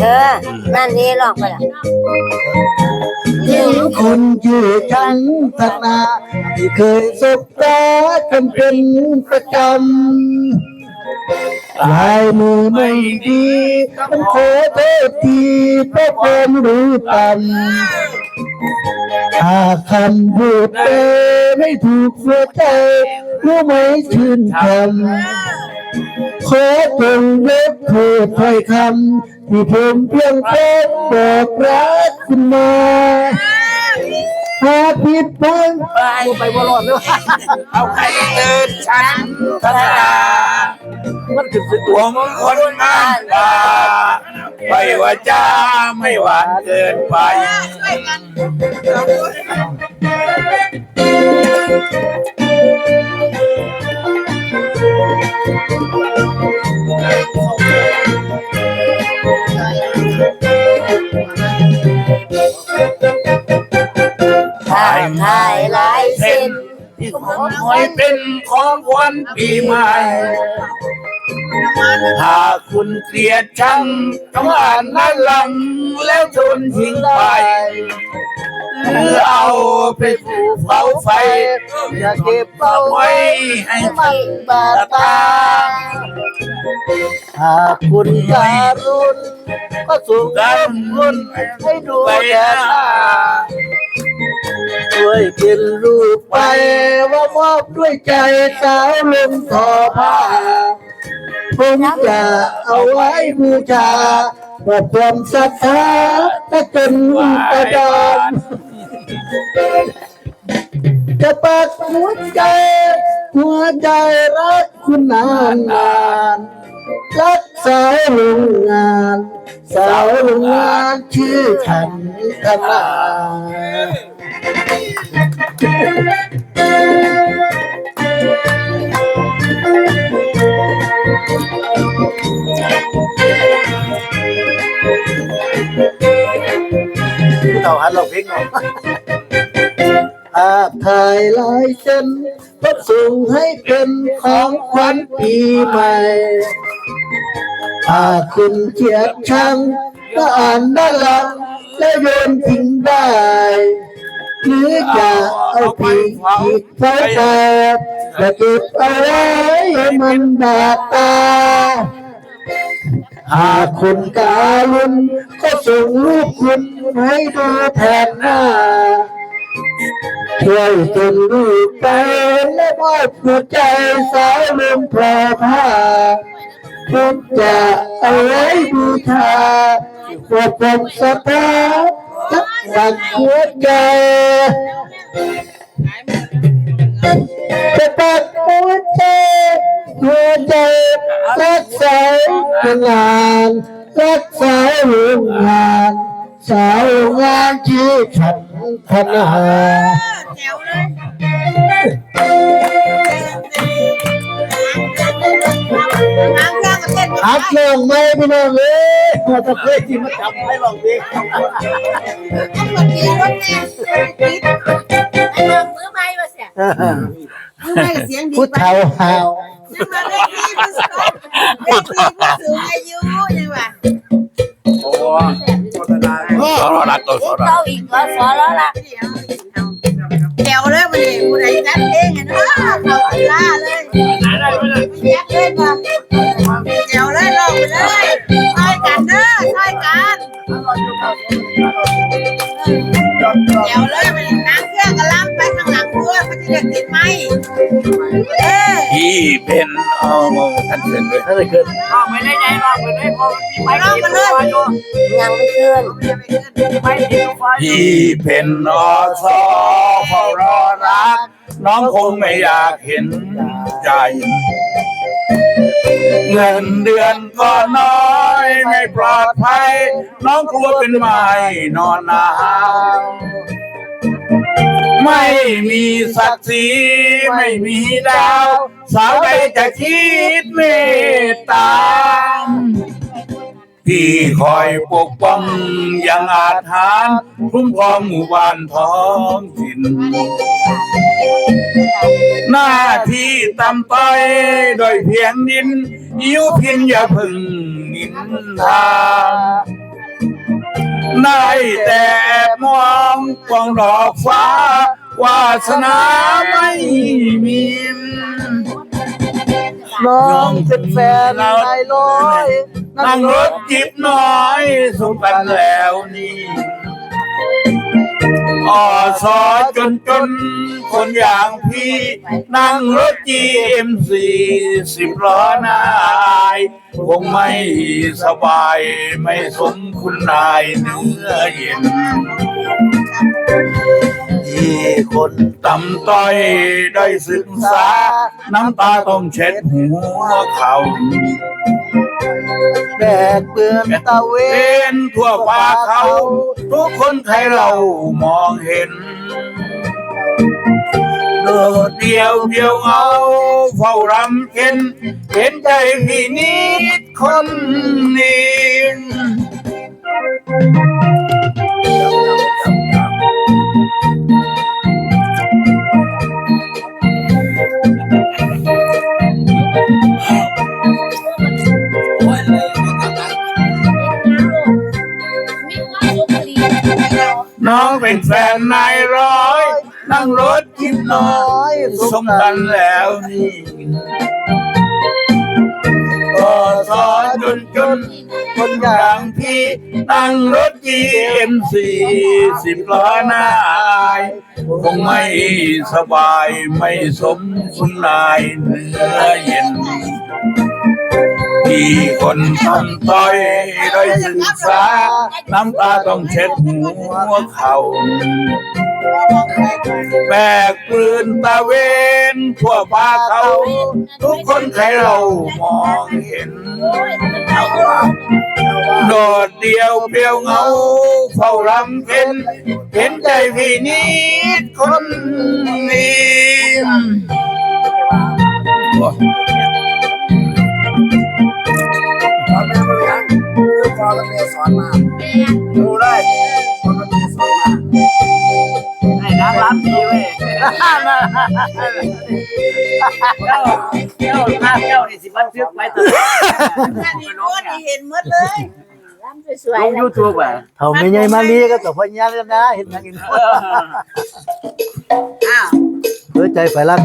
เออ นั่นนี่ลองไปละยิ่งคนชื่อฉันธนาที่เคยสบตากันเป็นประจำลายมือไม่ดีต้องขอโทษทีเพราะความรู้ต่ำถ้าคำพูดเอไม่ถูกหัวใจรู้ไหมชื่นชม ขอจงยกโทษถ้อยคำที่ผมเพียงแค่บอกรักคุณมาหากผิดพลาดไปไปบอลอดเลยเอาใครเดินฉันธนามันถึงสุดวงคนบ้านตาไม่ว่าจ้าไม่หวานเกินไป ถ่ายถ่ายลายเส้นที่ผมคอยเป็นของขวัญปีใหม่ ถ้าคุณเกลียดชังต้องอ่านนั่นลังแล้วทนทิ้งไป หรือเอาไปผูกเสาไฟ อย่าเก็บเอาไว้ให้ไม่บาดตาหากคุณการุณก็ส่งกันคุณให้ดูแลนะหน้าช่วยเป็นรูปไปว่ามอบด้วยใจสาวลงทอผ้าผมจะเอาไว้บูชาเพื่อความศรัทธาถ้าเป็นอุปดาน จะปักหัวใจ หัวใจรักคุณนานนานรักสาวโรงงานสาวโรงงานชื่อฉันธนาผู้เฒ่าหันเราพลงหน่อยภาพ ถ่ายลายเส้นก็ส่งให้เป็นของขวัญปีใหม่ถ้าคุณเจียดชังก็อ่านด้านหลังและโยนทิ้งได้ หรือจะเอาปีกขีดไฟแตกและเก็บเอาไว้ให้มันบาดตาหากคุณการุณก็ส่งรูปคุณให้ดูแทนหน้า ช่วยส่งรูกไปและมอบหัวใจสาวลมพรผ้าผมจะเอาไว้บูชาควบคุมสตาพจักดักหัวใจ นธนาแจ๋วเลยทางข้างก็เต้นอัดลองไหมพี่น้องเอ้ยมาตะเคยที่มาจับให้ลองดิตำรวจเบียร์รถแน่คิดไอ้เรื่องมือไม้มาเสียมือไม้เสียงดีผู้ไปเฒ่าหาวยังมาเล่นที่ผู้สูงเล่นที่ผู้สูงอายุยังว่า โอ้โฆษณาสรรักตัวสรรัเข้ากอีกก็สอนแล้วล่ะแจ๋วเลยวันนี้ผู้ใดจัดเองอะเนาะเขาอัลล่าเลยจ๋วเลยมา ด้วยมันจะเด็ดติดไหมเอ้ที่เป็นเอาท่านเชิญด้วยถ้าได้เกิดไม่ได้ใจหรอกไม่ได้พอมันมีไม้ลองมาเลยยังไม่ขึ้นไม่ติดไฟที่เป็นอสอเฝ้ารอรัก น้องคงไม่อยากเห็นใจ เงินเดือนก็น้อยไม่ปลอดภัย น้องกลัวเป็นไม้นอนหนาว ไม่มีศักดิ์ศรีไม่มีดาว สาวใดจะคิดเมตตาที่คอยปกป้องย่างอาถรรพ์คุ้มครองหมู่บ้านท้องถิ่น หน้าที่ตำต้อยโดยเพียงดิน ยิ้วพินอย่าพึ่งนินทาได้แต่ มองกวางดอกฟ้าวาสนาไม่มีน้องเป็นแฟนนายร้อยนั่งรถจิบน้อยสุขกันแล้วนี่ อสอจนจนคนอย่างพี่นั่งรถจีเอ็มสี่สิบล้อนายคงไม่สบายไม่สมคุณนายเนื้อเย็นที่คนต่ำต้อยได้ศึกษา น้ำตาต้องเช็ดหัวเขา แบกเปื้อนตะเวนทั่วฟ้าเขาทุกคนไทยเรามองเห็นโดดเดียวเดียวเอาเฝ้ารำเห็นเห็นใจพี่นิดคนนี้ น้องเป็นแฟนนายร้อย นั่งรถกินน้อยสมกันแล้วนี่ก็สอนจนจนคนอย่างพี่นั่งรถจีเอ็มสี่สิบล้อนายคงไม่สบายไม่สมคุณนายเนื้อเย็น ที่คนทำต้อยได้ศึกษา น้ำตาต้องเช็ดหัวเขาแบกปืนตะเวนทั่วป่าเขา ทุกคนใครเรามองเห็น โดดเดียวเปลี่ยวเหงาเฝ้ารำเพ็นเห็นใจพี่นิดคนนี้ แล้วเมียสอนมาดูได้พอแล้วเมียสอนมาให้น้ำรับดีเว้ยเจ้าเจ้าภาพเจ้านี่สิบันทึกไว้ตลอดนั่นนี่โน้ตนี่เห็นหมดเลยลงยูทูบอะเท่าไม่ใหญ่มาลีก็กับพ่อยันกันนะเห็นทางอินอ้าวเพื่อใจไฟรัก